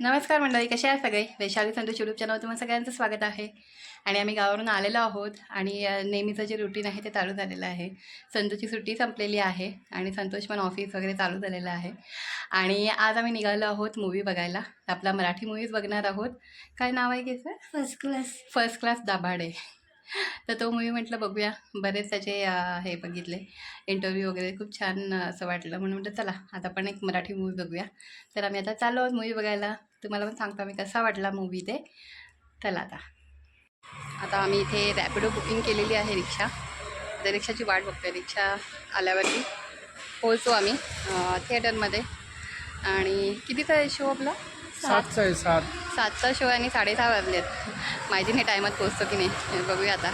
नमस्कार मंडळी कसे आहे सगळे? वैशाली संतोष यूट्यूब चॅनल तुम्हाला सगळ्यांचं स्वागत आहे. आणि आम्ही गावावरून आलेलो आहोत आणि नेहमीचं जे रुटीन आहे ते चालू झालेलं आहे. संतोषची सुट्टी संपलेली आहे आणि संतोष पण ऑफिस वगैरे चालू झालेलं आहे. आणि आज आम्ही निघालो आहोत मूवी बघायला. आपला मराठी मूवीज बघणार आहोत. काय नाव आहे की sir first class first class Dabhade. तर तो मूवी म्हटलं बघूया. बरेच त्याचे हे बघितले. इंटरव्ह्यू वगैरे खूप छान असं वाटलं. म्हणून म्हटलं चला आता पण एक मराठी मूवी बघूया. तर आम्ही आता चाललो आहोत मूवी बघायला. तुम्हाला पण सांगतो आम्ही कसा वाटला मूवी ते. चला आता. आता आम्ही इथे रॅपिडो बुकिंग केलेली आहे रिक्षा. आता रिक्षाची वाट बघतोय. रिक्षा आल्यावरती पोहोचू आम्ही थिएटरमध्ये आणि कितीचा आहे शो आपला? सातचा आहे सात. सातचा शो आणि साडेसहा वाजलेत. माहिती नाही टायमात पोचतो की नाही. बघूया आता.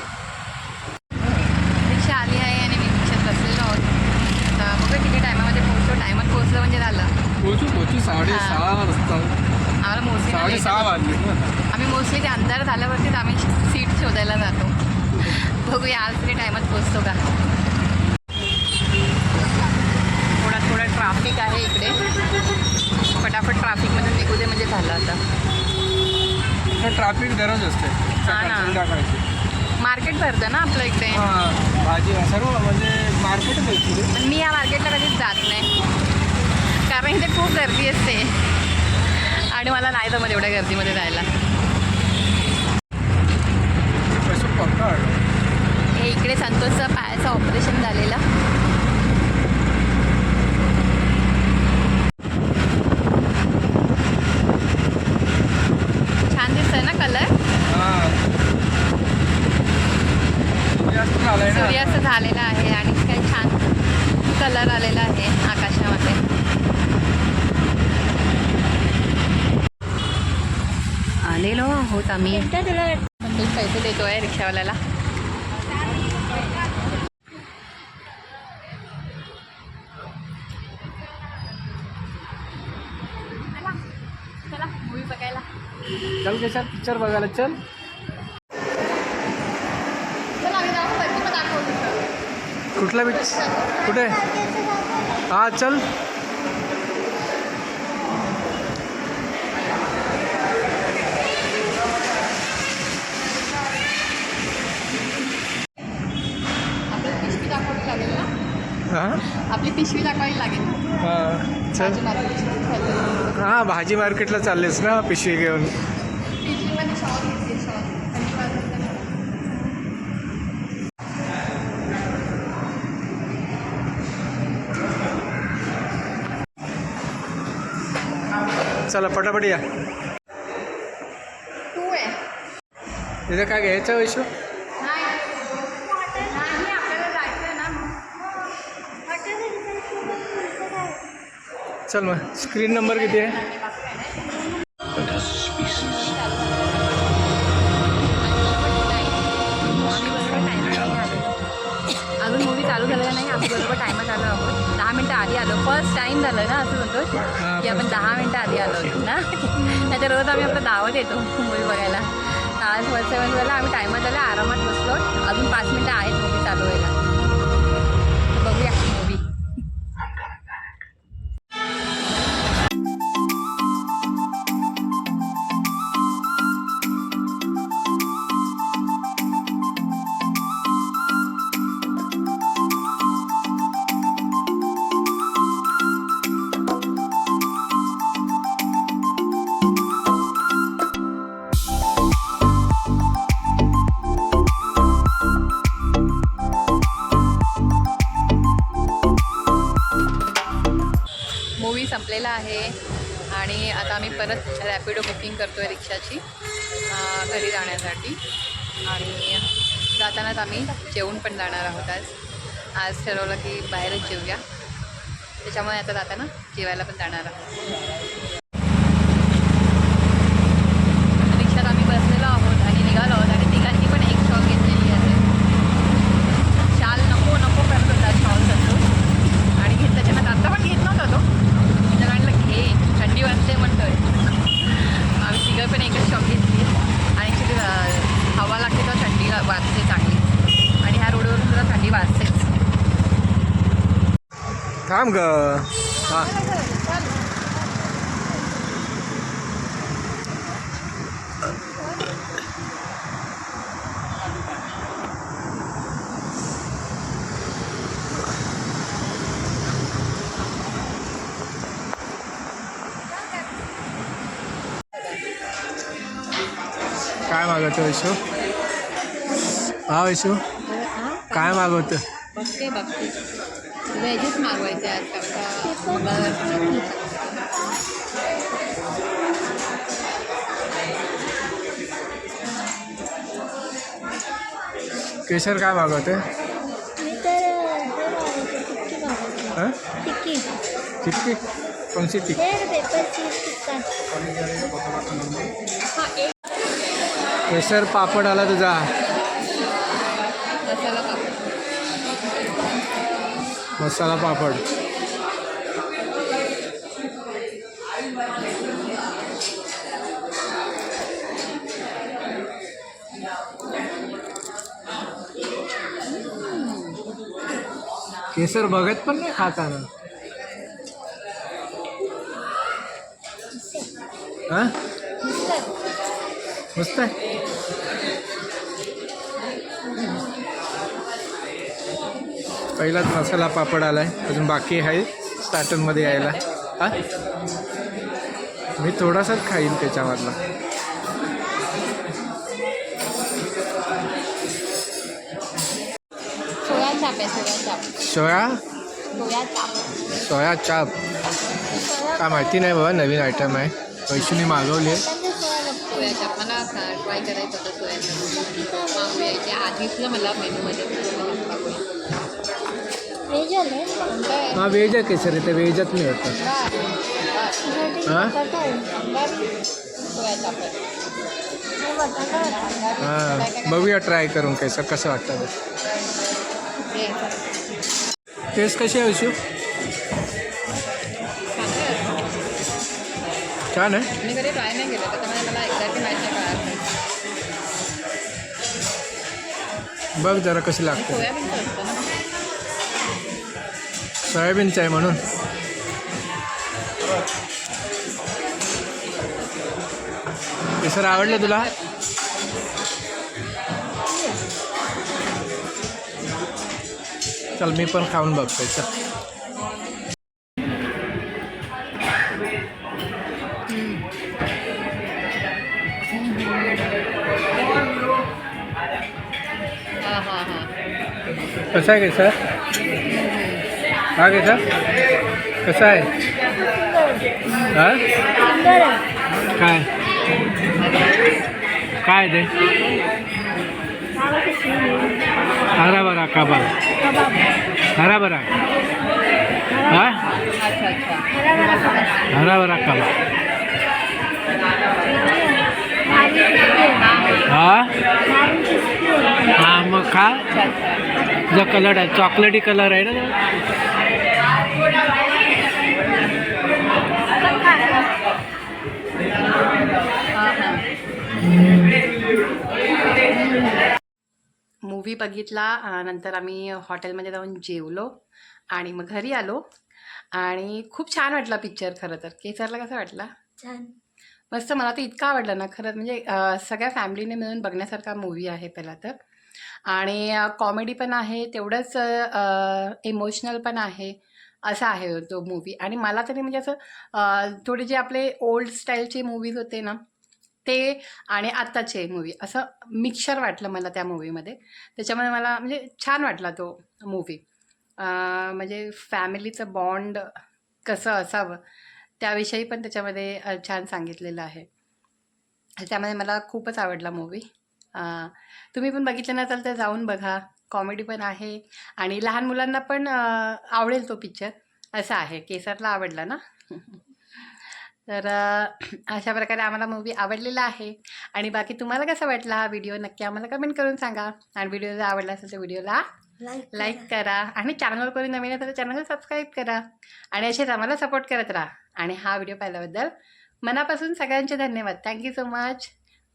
रिक्षा आली आहे आणि मी रिक्षात बसलेलो आहोत. आता बघूया किती टायमामध्ये पोहोचतो टायमात पोहोचलं म्हणजे झालं. साडेसहा वाजता. आम्हाला मोस्टली साडेसहा वाजले ना. आम्ही मोस्टली ते अंधार झाल्यावरतीच आम्ही सीट शोधायला जातो. बघूया आज किती टायमात पोचतो का. थोडा थोडा ट्राफिक आहे इकडे. झालं आता. ट्रॅफिक दररोज असते. हा मार्केट भरतं ना आपलं इकडे? हां भाजी सर्व म्हणजे तिथे पण मी या मार्केटला कधीच जात नाही. कारण इथे खूप गर्दी असते. आणि मला नाही जमत एवढ्या गर्दीमध्ये जायला. हे इकडे संतोषचं पायाचं ऑपरेशन झालेलं छान दिसतंय ना कलर हां जास्त झालंय ना सूर्यास्त झालेला आहे आणि काही छान कलर आलेला आहे आकाशामध्ये. आलेलो आहोत आम्ही. पैसे देतोय रिक्षावाल्याला. चला मूवी बघायला चल कशात पिक्चर बघायला चला आम्ही जाऊ वरती पण दाखवू तिथं. कुठला पिक्चर कुठे? हा चल. हां? आपली पिशवी दाखवावी लागेल. हां चल. हां भाजी मार्केटला चाललेस ना पिशवी घेऊन. चला पटापट या. तिथं काय घ्यायचं वैशू? चल मग स्क्रीन नंबर किती आहे? अजून मूवी चालू झालेला नाही आम्ही बरोबर टायमात आलो आहोत. आधी आलो. फर्स्ट टाईम झालं ना असं म्हणतो की आपण दहा मिनटं आधी आलो होतो ना? नाहीतर रोज आम्ही आपलं दावत येतो मूवी बघायला. आज फर्स्ट सेवन झालं आम्ही टायमात आलं आरामात बसलो. अजून पाच मिनटं आहेत मूवी चालू व्हायला. आहे. आणि आता आम्ही परत रॅपिडो बुकिंग करतो आहे रिक्षाची घरी जाण्यासाठी. आणि जातानाच आम्ही जेवून पण जाणार आहोत आज. आज ठरवलं की बाहेरच जेवूया त्याच्यामुळे आता जाताना जेवायला पण जाणार आहोत. 3G à. काय मागवतो येशू हा येशू काय मागवतो बघते बघते व्हेजच मागवायचे आज का मंगळवारची केशर काय मागवते? मी तर हे मागवते टिक्की हां? हे हा एक केशर पापड आला तुझा मसाला पापड मसाला पापड. केसर बघत पण नाही खाताना. हा? मस्त आहे. पहिलाच मसाला पापड आलाय. अजून बाकी आहे. स्टार्टरमध्ये यायला. हा? मी थोडासाच खाईन त्याच्यामधला. सोया आहे सोया चाप. काय माहिती नाही बाबा नवीन आयटम आहे. मागवली. आहे सोया चाप मला ट्राय करायचं होतं सोया आधीच मला मेनूमध्ये. हा व्हेज आहे केसर इथे व्हेजच नाही होतं हा? हां बघूया ट्राय करून कैसं कसं वाटतं ते. टेस्ट कशी आहे आहे. छान आहे. मी कधी ट्राय नाही केलं त्याच्यामुळे मला एक्झॅक्टली माहिती नाही काय बघ जरा कशी लागते. सोयाबीनचं आहे म्हणून. केसर आवडलं तुला? चल मी पण खाऊन बघतोय चल. कसं आहे सर? हा का? कसं आहे? हा? काय? काय ते? हरा बरा कबाब कबाब हरा बरा हा? हरा बरा कबाब हा? हा मग का जो कलर आहे चॉकलेटी कलर आहे ना मूवी बघितला नंतर आम्ही हॉटेलमध्ये जाऊन जेवलो आणि मग घरी आलो. आणि खूप छान वाटला पिक्चर खरं तर. केसरला कसं वाटला? छान. मस्त मला तर इतका आवडला ना खरंच म्हणजे सगळ्या फॅमिलीने मिळून बघण्यासारखा मूवी आहे पहिला तर. आणि कॉमेडी पण आहे तेवढंच इमोशनल पण आहे असा आहे तो मूवी आणि मला तरी म्हणजे असं थोडे जे आपले ओल्ड स्टाईलचे मूवीज होते ना ते आणि आत्ताचे मूवी असं मिक्सर वाटलं मला त्या मूवीमध्ये त्याच्यामुळे मला म्हणजे छान वाटला तो मूवी म्हणजे फॅमिलीचं बॉन्ड कसं असावं त्याविषयी पण त्याच्यामध्ये छान सांगितलेलं आहे. त्यामुळे मला खूपच आवडला मूवी तुम्ही पण बघितलं नसाल तर जाऊन बघा. कॉमेडी पण आहे. आणि लहान मुलांना पण अ, आवडेल तो पिक्चर असा आहे. केसरला आवडला ना? तर अ, अशा प्रकारे आम्हाला मूवी आवडलेला आहे. आणि बाकी तुम्हाला कसा वाटला हा व्हिडिओ नक्की आम्हाला कमेंट करून सांगा. आणि व्हिडिओ जर आवडला असेल तर व्हिडिओला लाईक लाईक करा. आणि चॅनलवर कोणी नवीन असेल तर चॅनल सबस्क्राईब करा. आणि असेच आम्हाला सपोर्ट करत राहा. आणि हा व्हिडिओ पाहिल्याबद्दल मनापासून सगळ्यांचे धन्यवाद. Thank you so much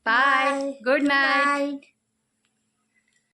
Bye. Bye. Good night. Good night.